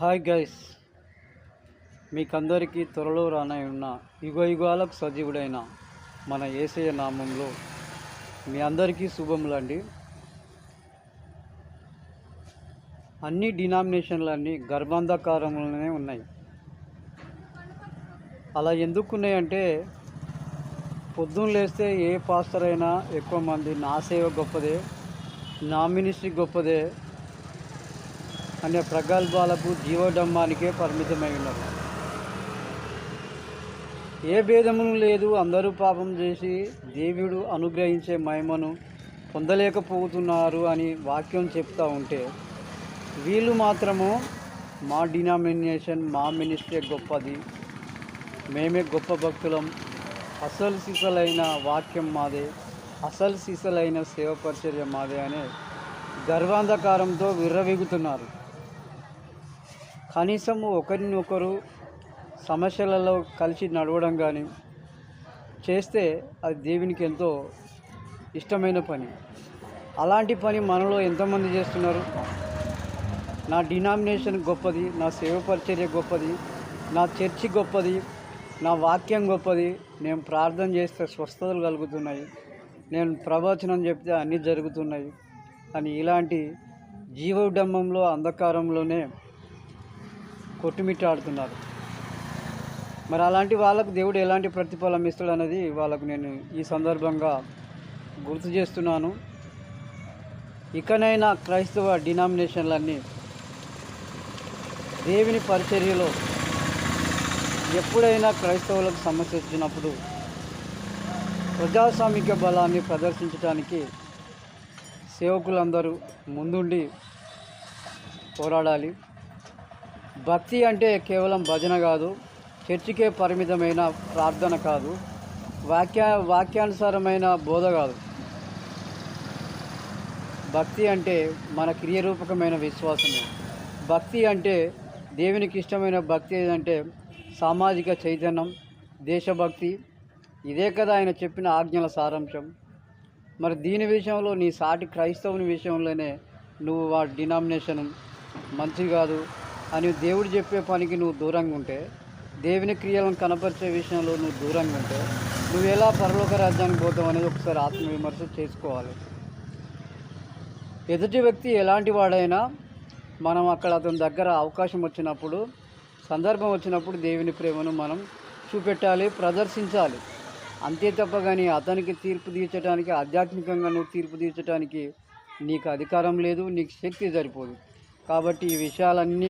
Hi guys. మీకందరికీ త్వరలో రానయున్న యుగ యుగాలకు సజీవుడైన మన ఏసయ్య నామంలో మీ అందరికీ శుభములండి అన్ని డినామినేషన్లన్నీ గర్భాంధకారంలోనే ఉన్నాయి. అలా ఎందుకున్నాయంటే పొద్దున్న లేస్తే ఏ పాస్టర్ అయినా ఎక్కువ మంది నా సేవ గొప్పదే నా మినిస్ట్రీ గొప్పదే అనే ప్రగల్భాలకు జీవడమ్మానికే పరిమితమై ఉన్నారు ఏ భేదము లేదు అందరూ పాపం చేసి దేవుడు అనుగ్రహించే మహిమను పొందలేకపోతున్నారు అని వాక్యం చెప్తా ఉంటే వీళ్ళు మాత్రము మా డినామినేషన్ మా మినిస్ట్రీ గొప్పది. మేమే గొప్ప భక్తులం. అసలు సిసలైన వాక్యం మాదే. అసలు సిసలైన సేవ పరిచర్య మాదే అనే గర్వాంధకారంతో విర్రవీగుతున్నారు. కనీసం ఒకరినొకరు సమస్యలలో కలిసి నడవడం కానీ చేస్తే అది దేవునికి ఎంతో ఇష్టమైన పని. అలాంటి పని మనలో ఎంతమంది చేస్తున్నారు? నా డినామినేషన్ గొప్పది నా సేవ పరిచర్య గొప్పది నా చర్చి గొప్పది నా వాక్యం గొప్పది నేను ప్రార్థన చేస్తే స్వస్థతలు కలుగుతున్నాయి నేను ప్రవచనం చెప్తే అన్నీ జరుగుతున్నాయి అని ఇలాంటి జీవోడంబంలో అంధకారంలోనే కొట్టుమిట్టాడుతున్నారు. మరి అలాంటి వాళ్ళకు దేవుడు ఎలాంటి ప్రతిఫలం ఇస్తాడు అనేది వాళ్ళకు నేను ఈ సందర్భంగా గుర్తు చేస్తున్నాను. ఇకనైనా క్రైస్తవ డినామినేషన్లన్నీ దేవుని పరిచర్యలో ఎప్పుడైనా క్రైస్తవులకు సమస్య వచ్చినప్పుడు ప్రజాస్వామిక బలాన్ని ప్రదర్శించడానికి సేవకులందరూ ముందుండి పోరాడాలి. భక్తి అంటే కేవలం భజన కాదు చర్చికే పరిమితమైన ప్రార్థన కాదు వాక్యా వాక్యానుసారమైన బోధ కాదు. భక్తి అంటే మన క్రియరూపకమైన విశ్వాసమే. భక్తి అంటే దేవునికి ఇష్టమైన భక్తి ఏదంటే సామాజిక చైతన్యం దేశభక్తి. ఇదే కదా ఆయన చెప్పిన ఆజ్ఞల సారాంశం. మరి దీని విషయంలో నీ సాటి క్రైస్తవుని విషయంలోనే నువ్వు వాడి డినామినేషన్ మంచి కాదు అని దేవుడు చెప్పే పనికి నువ్వు దూరంగా ఉంటే దేవుని క్రియలను కనపరిచే విషయంలో నువ్వు దూరంగా ఉంటే నువ్వు ఎలా పరలోక రాజ్యానికి పోతావు అనేది ఒకసారి ఆత్మవిమర్శ చేసుకోవాలి. ఎదుటి వ్యక్తి ఎలాంటి వాడైనా మనం అక్కడ అతని దగ్గర అవకాశం వచ్చినప్పుడు సందర్భం వచ్చినప్పుడు దేవుని ప్రేమను మనం చూపెట్టాలి ప్రదర్శించాలి. అంతే తప్ప కానీ అతనికి తీర్పు తీర్చడానికి ఆధ్యాత్మికంగా నువ్వు తీర్పు తీర్చడానికి నీకు అధికారం లేదు నీకు శక్తి సరిపోదు. కాబట్టి ఈ విషయాలన్నీ